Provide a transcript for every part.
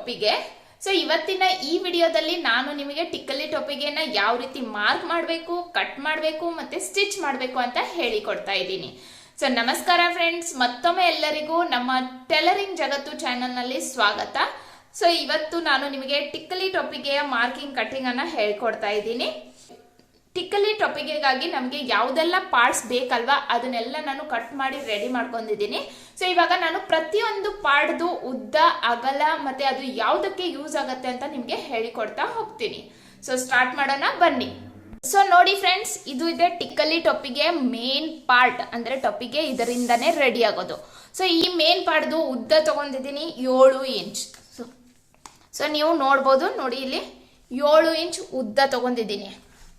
ಟೊಪ್ಪಿಗೆ so ಇವತ್ತಿನ ಈ ವಿಡಿಯೋದಲ್ಲಿ ನಾನು ನಿಮಗೆ ಟಿಕ್ಕಲಿ ಟೊಪ್ಪಿಗೆನ ಯಾವ ರೀತಿ ಮಾರ್ಕ್ ಮಾಡಬೇಕು, ಕಟ್ ಮಾಡಬೇಕು ಮತ್ತೆ ಸ್ಟಿಚ್ ಮಾಡಬೇಕು ಅಂತ ಹೇಳಿಕೊಡ್ತಾ ಇದ್ದೀನಿ. ಸೊ ನಮಸ್ಕಾರ ಫ್ರೆಂಡ್ಸ್. ಮತ್ತೊಮ್ಮೆ ಎಲ್ಲರಿಗೂ ನಮ್ಮ ಟೆಲರಿಂಗ್ ಜಗತ್ತು ಚಾನಲ್ನಲ್ಲಿ ಸ್ವಾಗತ. ಸೊ ಇವತ್ತು ನಾನು ನಿಮಗೆ ಟಿಕ್ಕಲಿ ಟೊಪ್ಪಿಗೆಯ ಮಾರ್ಕಿಂಗ್ ಕಟ್ಟಿಂಗನ್ನು ಹೇಳ್ಕೊಡ್ತಾ ಇದ್ದೀನಿ. ಟಿಕ್ಕಲಿ ಟೊಪ್ಪಿಗೆಗಾಗಿ ನಮಗೆ ಯಾವುದೆಲ್ಲ ಪಾರ್ಟ್ಸ್ ಬೇಕಲ್ವಾ ಅದನ್ನೆಲ್ಲ ನಾನು ಕಟ್ ಮಾಡಿ ರೆಡಿ ಮಾಡ್ಕೊಂಡಿದ್ದೀನಿ. ಸೊ ಇವಾಗ ನಾನು ಪ್ರತಿಯೊಂದು ಪಾರ್ಟ್ದು ಉದ್ದ, ಅಗಲ ಮತ್ತೆ ಅದು ಯಾವುದಕ್ಕೆ ಯೂಸ್ ಆಗುತ್ತೆ ಅಂತ ನಿಮಗೆ ಹೇಳಿಕೊಡ್ತಾ ಹೋಗ್ತೀನಿ. ಸೊ ಸ್ಟಾರ್ಟ್ ಮಾಡೋಣ, ಬನ್ನಿ. ಸೊ ನೋಡಿ ಫ್ರೆಂಡ್ಸ್ ಇದು ಇದೆ ಟಿಕ್ಕಲಿ ಟೊಪ್ಪಿಗೆ ಮೇನ್ ಪಾರ್ಟ್ ಅಂದ್ರೆ ಟೊಪ್ಪಿಗೆ ಇದರಿಂದನೇ ರೆಡಿ ಆಗೋದು. ಸೊ ಈ ಮೇನ್ ಪಾರ್ಟ್ದು ಉದ್ದ ತಗೊಂಡಿದ್ದೀನಿ ಏಳು ಇಂಚ್ ಸೊ ನೀವು ನೋಡ್ಬೋದು, ನೋಡಿ ಇಲ್ಲಿ ಏಳು ಇಂಚ್ ಉದ್ದ ತಗೊಂಡಿದ್ದೀನಿ.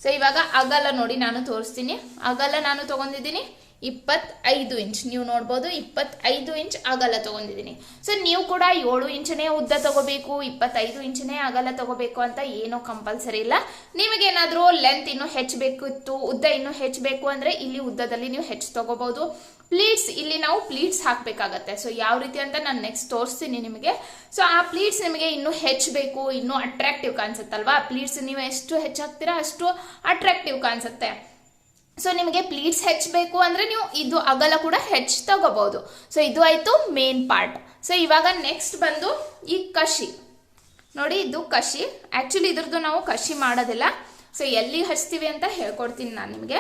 ಸೊ ಇವಾಗ ಅಗಲ ನೋಡಿ ನಾನು ತೋರಿಸ್ತೀನಿ. ಅಗಲ ನಾನು ತಗೊಂಡಿದ್ದೀನಿ. ಇಪ್ಪತ್ತೈದು ಇಂಚ್. ನೀವು ನೋಡ್ಬೋದು ಇಪ್ಪತ್ತೈದು ಇಂಚ್ ಅಗಲ ತಗೊಂಡಿದ್ದೀನಿ. ಸೊ ನೀವು ಕೂಡ ಏಳು ಇಂಚನೇ ಉದ್ದ ತಗೋಬೇಕು, ಇಪ್ಪತ್ತೈದು ಇಂಚನೇ ಅಗಲ ತಗೋಬೇಕು ಅಂತ ಏನೋ ಕಂಪಲ್ಸರಿ ಇಲ್ಲ. ನಿಮಗೇನಾದರೂ ಲೆಂತ್ ಇನ್ನೂ ಹೆಚ್ಚಬೇಕಿತ್ತು, ಉದ್ದ ಇನ್ನೂ ಹೆಚ್ಚಬೇಕು ಅಂದರೆ ಇಲ್ಲಿ ಉದ್ದದಲ್ಲಿ ನೀವು ಹೆಚ್ಚು ತಗೋಬಹುದು ಪ್ಲೀಟ್ಸ್ ಇಲ್ಲಿ ನಾವು ಪ್ಲೀಟ್ಸ್ ಹಾಕಬೇಕಾಗತ್ತೆ. ಸೊ ಯಾವ ರೀತಿ ಅಂತ ನಾನು ನೆಕ್ಸ್ಟ್ ತೋರಿಸ್ತೀನಿ ನಿಮಗೆ. ಸೊ ಆ ಪ್ಲೀಟ್ಸ್ ನಿಮಗೆ ಇನ್ನೂ ಹೆಚ್ಚಬೇಕು, ಇನ್ನೂ ಅಟ್ರಾಕ್ಟಿವ್ ಕಾಣಿಸುತ್ತಲ್ವಾ? ಪ್ಲೀಟ್ಸ್ ನೀವು ಎಷ್ಟು ಹೆಚ್ಚಾಗ್ತೀರಾ ಅಷ್ಟು ಅಟ್ರಾಕ್ಟಿವ್ ಕಾಣಿಸುತ್ತೆ. ಸೊ ನಿಮಗೆ ಪ್ಲೀಟ್ಸ್ ಹೆಚ್ಚಬೇಕು ಅಂದರೆ ನೀವು ಇದು ಅಗಲ ಕೂಡ ಹೆಚ್ಚು ತಗೋಬೋದು. ಸೊ ಇದು ಆಯಿತು ಮೇನ್ ಪಾರ್ಟ್ ಸೊ ಇವಾಗ ನೆಕ್ಸ್ಟ್ ಬಂದು ಈ ಕಷಿ. ನೋಡಿ, ಇದು ಕಷಿ. ಆ್ಯಕ್ಚುಲಿ ಇದ್ರದ್ದು ನಾವು ಕಷಿ ಮಾಡೋದಿಲ್ಲ. ಸೊ ಎಲ್ಲಿ ಹಚ್ತೀವಿ ಅಂತ ಹೇಳ್ಕೊಡ್ತೀನಿ ನಾನು ನಿಮಗೆ.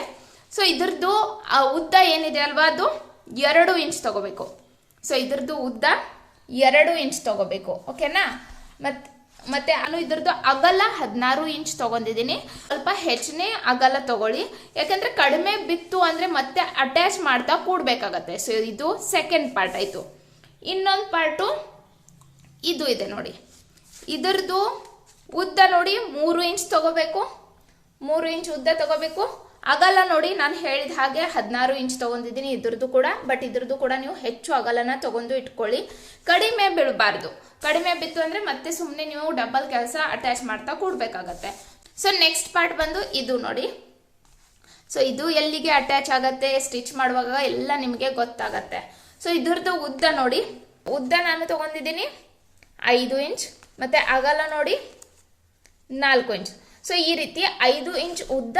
ಸೊ ಇದ್ರದ್ದು, ಆ ಉದ್ದ ಏನಿದೆ ಅಲ್ವಾ ಅದು? ಎರಡು ಇಂಚ್ ತಗೋಬೇಕು. ಸೊ ಇದ್ರದ್ದು ಉದ್ದ ಎರಡು ಇಂಚ್ ತಗೋಬೇಕು. ಓಕೆನಾ ಮತ್ತೆ ಮತ್ತೆ ನಾನು ಇದ್ರದ್ದು ಅಗಲ ಹದಿನಾರು ಇಂಚ್ ತಗೊಂಡಿದ್ದೀನಿ. ಸ್ವಲ್ಪ ಹೆಚ್ಚನೇ ಅಗಲ ತಗೊಳ್ಳಿ. ಯಾಕಂದ್ರೆ ಕಡಿಮೆ ಬಿತ್ತು ಅಂದ್ರೆ ಮತ್ತೆ ಅಟ್ಯಾಚ್ ಮಾಡ್ತಾ ಕೂಡ್ಬೇಕಾಗತ್ತೆ. ಸೊ ಇದು ಸೆಕೆಂಡ್ ಪಾರ್ಟ್ ಆಯ್ತು. ಇನ್ನೊಂದು ಪಾರ್ಟು ಇದು ಇದೆ ನೋಡಿ. ಇದರದ್ದು ಉದ್ದ ನೋಡಿ ಮೂರು ಇಂಚ್ ತಗೋಬೇಕು. ಮೂರು ಇಂಚ್ ಉದ್ದ ತಗೋಬೇಕು. ಅಗಲ ನೋಡಿ ನಾನು ಹೇಳಿದ ಹಾಗೆ ಹದಿನಾರು ಇಂಚ್ ತಗೊಂಡಿದ್ದೀನಿ, ಇದ್ರದ್ದು ಕೂಡ. ಬಟ್ ಇದ್ರದ್ದು ಕೂಡ ನೀವು ಹೆಚ್ಚು ಅಗಲನ ತಗೊಂಡು ಇಟ್ಕೊಳ್ಳಿ. ಕಡಿಮೆ ಬೀಳಬಾರ್ದು. ಕಡಿಮೆ ಬಿತ್ತು ಅಂದ್ರೆ ಮತ್ತೆ ಸುಮ್ಮನೆ ನೀವು ಡಬಲ್ ಕೆಲಸ ಅಟ್ಯಾಚ್ ಮಾಡ್ತಾ ಕೂಡ್ಬೇಕಾಗತ್ತೆ. ಸೊ ನೆಕ್ಸ್ಟ್ ಪಾರ್ಟ್ ಬಂದು ಇದು ನೋಡಿ. ಸೊ ಇದು ಎಲ್ಲಿಗೆ ಅಟ್ಯಾಚ್ ಆಗತ್ತೆ ಸ್ಟಿಚ್ ಮಾಡುವಾಗ ಎಲ್ಲ ನಿಮಗೆ ಗೊತ್ತಾಗತ್ತೆ. ಸೊ ಇದ್ರದ್ದು ಉದ್ದ ನೋಡಿ. ಉದ್ದ ನಾನು ತಗೊಂಡಿದ್ದೀನಿ ಐದು ಇಂಚ್. ಮತ್ತೆ ಅಗಲ ನೋಡಿ ನಾಲ್ಕು ಇಂಚ್. ಸೊ ಈ ರೀತಿ ಐದು ಇಂಚ್ ಉದ್ದ,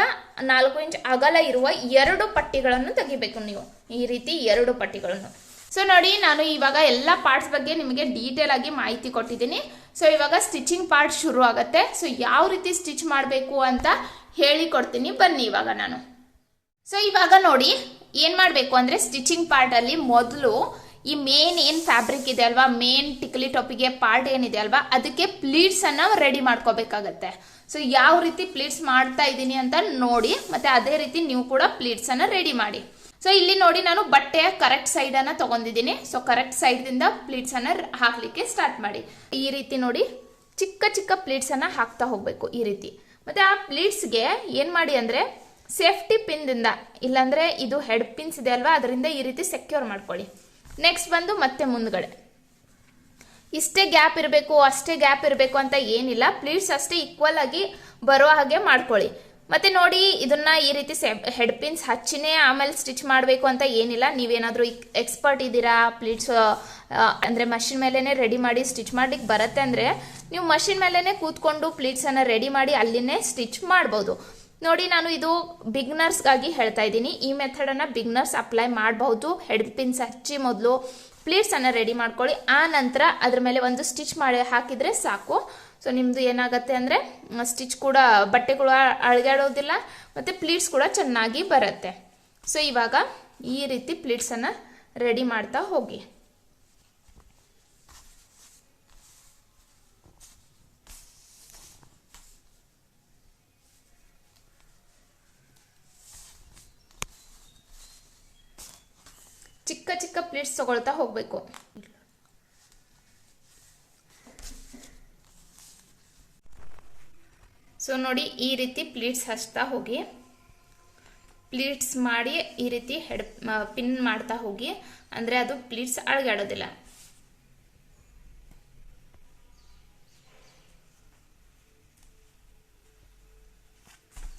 ನಾಲ್ಕು ಇಂಚ್ ಅಗಲ ಇರುವ ಎರಡು ಪಟ್ಟಿಗಳನ್ನು ತೆಗಿಬೇಕು ನೀವು. ಈ ರೀತಿ ಎರಡು ಪಟ್ಟಿಗಳನ್ನು. ಸೊ ನೋಡಿ, ನಾನು ಇವಾಗ ಎಲ್ಲ ಪಾರ್ಟ್ಸ್ ಬಗ್ಗೆ ನಿಮಗೆ ಡೀಟೇಲ್ ಆಗಿ ಮಾಹಿತಿ ಕೊಟ್ಟಿದ್ದೀನಿ. ಸೊ ಇವಾಗ ಸ್ಟಿಚಿಂಗ್ ಪಾರ್ಟ್ ಶುರು ಆಗುತ್ತೆ. ಸೊ ಯಾವ ರೀತಿ ಸ್ಟಿಚ್ ಮಾಡಬೇಕು ಅಂತ ಹೇಳಿಕೊಡ್ತೀನಿ ಬನ್ನಿ ಇವಾಗ ನಾನು. ಸೊ ಇವಾಗ ನೋಡಿ, ಏನು ಮಾಡಬೇಕು ಅಂದ್ರೆ ಸ್ಟಿಚಿಂಗ್ ಪಾರ್ಟ್ ಅಲ್ಲಿ ಮೊದಲು ಈ ಮೇನ್ ಏನ್ ಫ್ಯಾಬ್ರಿಕ್ ಇದೆ ಅಲ್ವಾ? ಮೇನ್ ಟಿಕ್ಲಿ ಟಾಪಿಗೆ ಪಾರ್ಟ್ ಏನಿದೆ ಅಲ್ವಾ? ಅದಕ್ಕೆ ಪ್ಲೀಟ್ಸ್ ಅನ್ನ ರೆಡಿ ಮಾಡ್ಕೋಬೇಕಾಗತ್ತೆ. ಸೊ ಯಾವ ರೀತಿ ಪ್ಲೀಟ್ಸ್ ಮಾಡ್ತಾ ಇದ್ದೀನಿ ಅಂತ ನೋಡಿ, ಮತ್ತೆ ಅದೇ ರೀತಿ ನೀವು ಕೂಡ ಪ್ಲೀಟ್ಸ್ ಅನ್ನ ರೆಡಿ ಮಾಡಿ. ಸೊ ಇಲ್ಲಿ ನೋಡಿ ನಾನು ಬಟ್ಟೆಯ ಕರೆಕ್ಟ್ ಸೈಡ್ ಅನ್ನ ತಗೊಂಡಿದ್ದೀನಿ. ಸೊ ಕರೆಕ್ಟ್ ಸೈಡ್ದಿಂದ ಪ್ಲೀಟ್ಸನ್ನು ಹಾಕಲಿಕ್ಕೆ ಸ್ಟಾರ್ಟ್ ಮಾಡಿ. ಈ ರೀತಿ ನೋಡಿ ಚಿಕ್ಕ ಚಿಕ್ಕ ಪ್ಲೀಟ್ಸ್ ಅನ್ನ ಹಾಕ್ತಾ ಹೋಗ್ಬೇಕು ಈ ರೀತಿ. ಮತ್ತೆ ಆ ಪ್ಲೀಟ್ಸ್ಗೆ ಏನು ಮಾಡಿ ಅಂದ್ರೆ ಸೇಫ್ಟಿ ಪಿನ್ದಿಂದ ಇಲ್ಲಾಂದರೆ ಇದು ಹೆಡ್ ಪಿನ್ಸ್ ಇದೆ ಅಲ್ವಾ, ಅದರಿಂದ ಈ ರೀತಿ ಸೆಕ್ಯೂರ್ ಮಾಡ್ಕೊಳ್ಳಿ. ನೆಕ್ಸ್ಟ್ ಬಂದು ಮತ್ತೆ ಮುಂದ್ಗಡೆ. ಇಷ್ಟೇ ಗ್ಯಾಪ್ ಇರಬೇಕು, ಅಷ್ಟೇ ಗ್ಯಾಪ್ ಇರಬೇಕು ಅಂತ ಏನಿಲ್ಲ. ಪ್ಲೀಟ್ಸ್ ಅಷ್ಟೇ ಈಕ್ವಲ್ ಆಗಿ ಬರೋ ಹಾಗೆ ಮಾಡ್ಕೊಳ್ಳಿ. ಮತ್ತೆ ನೋಡಿ, ಇದನ್ನ ಈ ರೀತಿ ಹೆಡ್ ಪಿನ್ಸ್ ಹಚ್ಚಿನೇ ಆಮೇಲೆ ಸ್ಟಿಚ್ ಮಾಡಬೇಕು ಅಂತ ಏನಿಲ್ಲ. ನೀವೇನಾದರೂ ಎಕ್ಸ್ಪರ್ಟ್ ಇದ್ದೀರಾ? ಪ್ಲೀಟ್ಸ್ ಅಂದ್ರೆ ಮಷಿನ್ ಮೇಲೇ ರೆಡಿ ಮಾಡಿ ಸ್ಟಿಚ್ ಮಾಡ್ಲಿಕ್ಕೆ ಬರುತ್ತೆ ಅಂದ್ರೆ ನೀವು ಮಷಿನ್ ಮೇಲೇ ಕೂತ್ಕೊಂಡು ಪ್ಲೀಟ್ಸನ್ನು ರೆಡಿ ಮಾಡಿ ಅಲ್ಲಿನೇ ಸ್ಟಿಚ್ ಮಾಡ್ಬೋದು. ನೋಡಿ, ನಾನು ಇದು ಬಿಗ್ನರ್ಸ್ಗಾಗಿ ಹೇಳ್ತಾ ಇದ್ದೀನಿ. ಈ ಮೆಥಡನ್ನು ಬಿಗ್ನರ್ಸ್ ಅಪ್ಲೈ ಮಾಡಬಹುದು. ಹೆಡ್ ಪಿನ್ಸ್ ಹಚ್ಚಿ ಮೊದಲು ಪ್ಲೇಟ್ಸ್ ಅನ್ನ ರೆಡಿ ಮಾಡ್ಕೊಳ್ಳಿ. ಆ ನಂತರ ಅದ್ರ ಮೇಲೆ ಒಂದು ಸ್ಟಿಚ್ ಮಾಡಿ ಹಾಕಿದ್ರೆ ಸಾಕು. ಸೊ ನಿಮ್ಮದು ಏನಾಗುತ್ತೆ ಅಂದ್ರೆ ಸ್ಟಿಚ್ ಕೂಡ ಬಟ್ಟೆಗಳು ಅಳಗಾಡೋದಿಲ್ಲ, ಮತ್ತೆ ಪ್ಲೀಟ್ಸ್ ಕೂಡ ಚೆನ್ನಾಗಿ ಬರುತ್ತೆ. ಸೊ ಇವಾಗ ಈ ರೀತಿ ಪ್ಲೀಟ್ಸನ್ನು ರೆಡಿ ಮಾಡ್ತಾ ಹೋಗಿ. ಚಿಕ್ಕ ಪ್ಲೇಟ್ಸ್ ತಗೊಳ್ತಾ ಹೋಗ್ಬೇಕು. ಸೊ ನೋಡಿ ಈ ರೀತಿ ಪ್ಲೀಟ್ಸ್ ಹಚ್ತಾ ಹೋಗಿ. ಪ್ಲೀಟ್ಸ್ ಮಾಡಿ ಈ ರೀತಿ ಹೆಡ್ ಪಿನ್ ಮಾಡ್ತಾ ಹೋಗಿ. ಅಂದ್ರೆ ಅದು ಪ್ಲೀಟ್ಸ್ ಅಳಗಾಡೋದಿಲ್ಲ.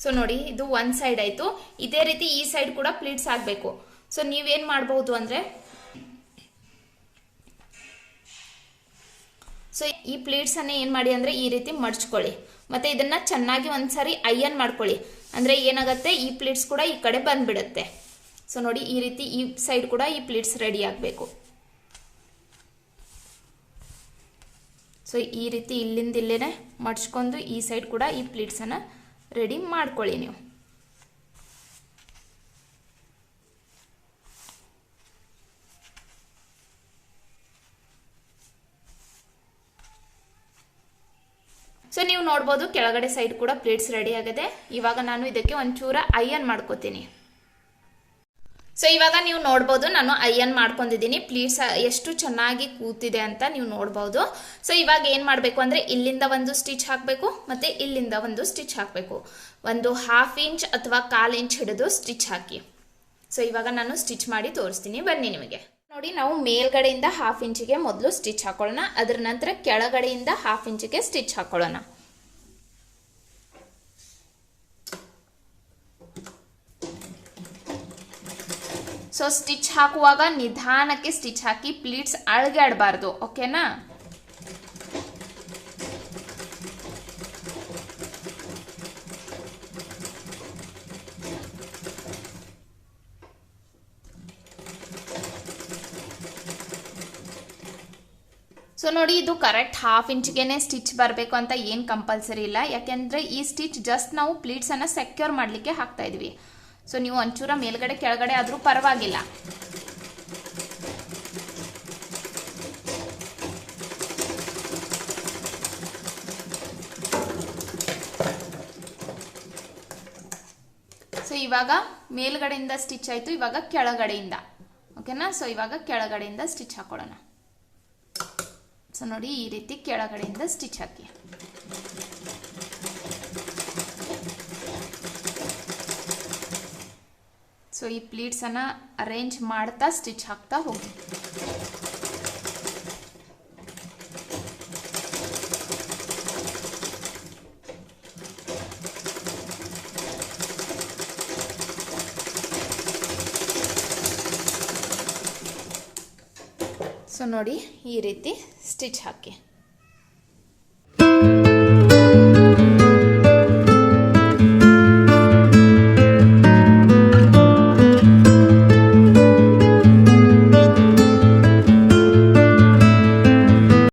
ಸೊ ನೋಡಿ ಇದು ಒಂದು ಸೈಡ್ ಆಯ್ತು. ಇದೇ ರೀತಿ ಈ ಸೈಡ್ ಕೂಡ ಪ್ಲೀಟ್ಸ್ ಆಗಬೇಕು. ಸೊ ನೀವೇನು ಮಾಡಬಹುದು ಅಂದ್ರೆ ಸೊ ಈ ಪ್ಲೇಟ್ಸನ್ನು ಏನು ಮಾಡಿ ಅಂದರೆ, ಈ ರೀತಿ ಮಡ್ಚ್ಕೊಳ್ಳಿ. ಮತ್ತು ಇದನ್ನು ಚೆನ್ನಾಗಿ ಒಂದ್ಸರಿ ಐಯನ್ ಮಾಡ್ಕೊಳ್ಳಿ. ಅಂದರೆ ಏನಾಗುತ್ತೆ, ಈ ಪ್ಲೇಟ್ಸ್ ಕೂಡ ಈ ಕಡೆ ಬಂದ್ಬಿಡುತ್ತೆ. ಸೊ ನೋಡಿ, ಈ ರೀತಿ ಈ ಸೈಡ್ ಕೂಡ ಈ ಪ್ಲೇಟ್ಸ್ ರೆಡಿ ಆಗಬೇಕು. ಸೊ ಈ ರೀತಿ ಇಲ್ಲಿಂದ ಇಲ್ಲೇ ಮಡ್ಚ್ಕೊಂಡು ಈ ಸೈಡ್ ಕೂಡ ಈ ಪ್ಲೇಟ್ಸನ್ನು ರೆಡಿ ಮಾಡ್ಕೊಳ್ಳಿ ನೀವು. ಸೊ ನೀವು ನೋಡ್ಬೋದು ಕೆಳಗಡೆ ಸೈಡ್ ಕೂಡ ಪ್ಲೇಟ್ಸ್ ರೆಡಿ ಆಗಿದೆ. ಇವಾಗ ನಾನು ಇದಕ್ಕೆ ಒಂಚೂರ ಐಯನ್ ಮಾಡ್ಕೋತೀನಿ. ಸೊ ಇವಾಗ ನೀವು ನೋಡ್ಬೋದು ನಾನು ಐಯನ್ ಮಾಡ್ಕೊಂಡಿದ್ದೀನಿ. ಪ್ಲೀಸ್ ಎಷ್ಟು ಚೆನ್ನಾಗಿ ಕೂತಿದೆ ಅಂತ ನೀವು ನೋಡ್ಬೋದು. ಸೊ ಇವಾಗ ಏನು ಮಾಡಬೇಕು ಅಂದರೆ ಇಲ್ಲಿಂದ ಒಂದು ಸ್ಟಿಚ್ ಹಾಕಬೇಕು ಮತ್ತು ಇಲ್ಲಿಂದ ಒಂದು ಸ್ಟಿಚ್ ಹಾಕಬೇಕು. ಒಂದು ಹಾಫ್ ಇಂಚ್ ಅಥವಾ ಕಾಲು ಇಂಚ್ ಹಿಡಿದು ಸ್ಟಿಚ್ ಹಾಕಿ. ಸೊ ಇವಾಗ ನಾನು ಸ್ಟಿಚ್ ಮಾಡಿ ತೋರಿಸ್ತೀನಿ. ಬನ್ನಿ ನಿಮಗೆ. ನೋಡಿ, ನಾವು ಮೇಲ್ಗಡೆಯಿಂದ ಹಾಫ್ ಇಂಚಿಗೆ ಮೊದಲು ಸ್ಟಿಚ್ ಹಾಕೊಳ್ಳೋಣ. ಅದರ ನಂತರ ಕೆಳಗಡೆಯಿಂದ ಹಾಫ್ ಇಂಚಿಗೆ ಸ್ಟಿಚ್ ಹಾಕೊಳ್ಳೋಣ. ಸೊ ಸ್ಟಿಚ್ ಹಾಕುವಾಗ ನಿಧಾನಕ್ಕೆ ಸ್ಟಿಚ್ ಹಾಕಿ ಪ್ಲೀಟ್ಸ್ ಅಳಗಾಡಬಾರ್ದು ಓಕೆನಾ ಸೊ ನೋಡಿ, ಇದು ಕರೆಕ್ಟ್ ಹಾಫ್ ಇಂಚ್ಗೆನೆ ಸ್ಟಿಚ್ ಬರಬೇಕು ಅಂತ ಏನು ಕಂಪಲ್ಸರಿ ಇಲ್ಲ. ಯಾಕೆಂದರೆ ಈ ಸ್ಟಿಚ್ ಜಸ್ಟ್ ನಾವು ಪ್ಲೀಟ್ಸನ್ನು ಸೆಕ್ಯೂರ್ ಮಾಡಲಿಕ್ಕೆ ಹಾಕ್ತಾ ಇದ್ವಿ. ಸೊ ನೀವು ಒಂಚೂರ ಮೇಲ್ಗಡೆ ಕೆಳಗಡೆ ಆದರೂ ಪರವಾಗಿಲ್ಲ. ಸೊ ಇವಾಗ ಮೇಲ್ಗಡೆಯಿಂದ ಸ್ಟಿಚ್ ಆಯಿತು, ಇವಾಗ ಕೆಳಗಡೆಯಿಂದ. ಓಕೆನಾ ಸೊ ಇವಾಗ ಕೆಳಗಡೆಯಿಂದ ಸ್ಟಿಚ್ ಹಾಕೊಳ್ಳೋಣ. ಸೊ ನೋಡಿ ಈ ರೀತಿ ಕೆಳಗಡೆಯಿಂದ ಸ್ಟಿಚ್ ಹಾಕಿ. ಸೊ ಈ ಪ್ಲೀಟ್ಸನ್ನು ಅರೇಂಜ್ ಮಾಡ್ತಾ ಸ್ಟಿಚ್ ಹಾಕ್ತಾ ಹೋಗಿ. ಸೊ ನೋಡಿ ಈ ರೀತಿ ಸ್ಟಿಚ್ ಹಾಕಿ